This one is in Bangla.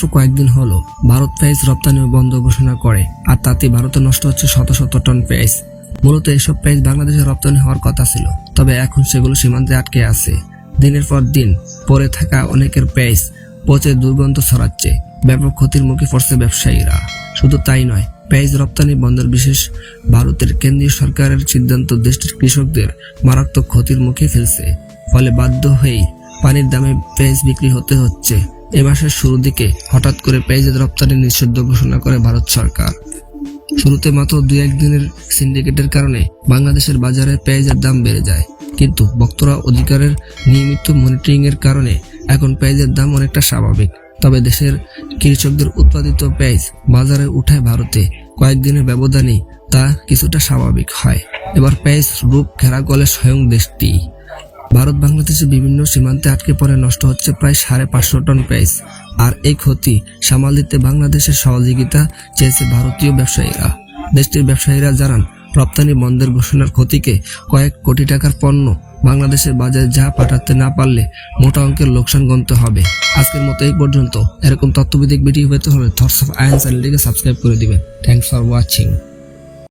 মাত্র কয়েকদিন হলো ভারত পেঁয়াজ রপ্তানি বন্ধ ঘোষণা করে, আর তাতে ভারতে নষ্ট হচ্ছে শত শত টন পেঁয়াজ মূলত এসব পেঁয়াজ বাংলাদেশে রপ্তানি হওয়ার কথা ছিল, তবে এখন সেগুলো সীমান্তে আটকে আছে। দিনের পর দিন পরে থাকা অনেকের পেঁয়াজ পচে দুর্গন্ধ ছড়াচ্ছে, ব্যাপক ক্ষতির মুখে পড়ছে ব্যবসায়ীরা। শুধু তাই নয় পেঁয়াজ রপ্তানি বন্ধের বিশেষ ভারতের কেন্দ্রীয় সরকারের সিদ্ধান্ত দেশটির কৃষকদের মারাত্মক ক্ষতির মুখে ফেলছে। ফলে বাধ্য হয়েই পানির দামে পেঁয়াজ বিক্রি হতে হচ্ছে। এ মাসের শুরুর দিকে হঠাৎ করে পেঁয়াজের রপ্তানি নিষিদ্ধ ঘোষণা করে ভারত সরকার। শুরুতে মাত্র দুই একদিনের সিন্ডিকেটের কারণে বাংলাদেশের বাজারে পেঁয়াজের দাম বেড়ে যায়। কিন্তু বক্তরা অধিকারের নিয়মিত মনিটরিং এর কারণে এখন পেঁয়াজের দাম অনেকটা স্বাভাবিক। তবে দেশের কৃষকদের উৎপাদিত পেঁয়াজ বাজারে উঠায় ভারতে কয়েকদিনের ব্যবধানে তা কিছুটা স্বাভাবিক হয়। এবার পেঁয়াজ রূপ ঘেরা গলে স্বয়ং দেশটি। ভারত বাংলাদেশের বিভিন্ন সীমান্তে আটকে পড়ে নষ্ট হচ্ছে প্রায় সাড়ে পাঁচশো টন পেঁয়াজ। আর এই ক্ষতি সামাল দিতে বাংলাদেশের সহযোগিতা চেয়েছে ভারতীয় ব্যবসায়ীরা। দেশটির ব্যবসায়ীরা জানান, রপ্তানি বন্ধের ঘোষণার ক্ষতিকে কয়েক কোটি টাকার পণ্য বাংলাদেশের বাজারে যা পাঠাতে না পারলে মোটা অঙ্কের লোকসান গুনতে হবে। আজকের মতো এই পর্যন্ত। এরকম তথ্যভিত্তিক ভিডিও পেতে হলে থটস অফ আয়ন চ্যানেলটিকে সাবস্ক্রাইব করে দিবেন। Thanks for watching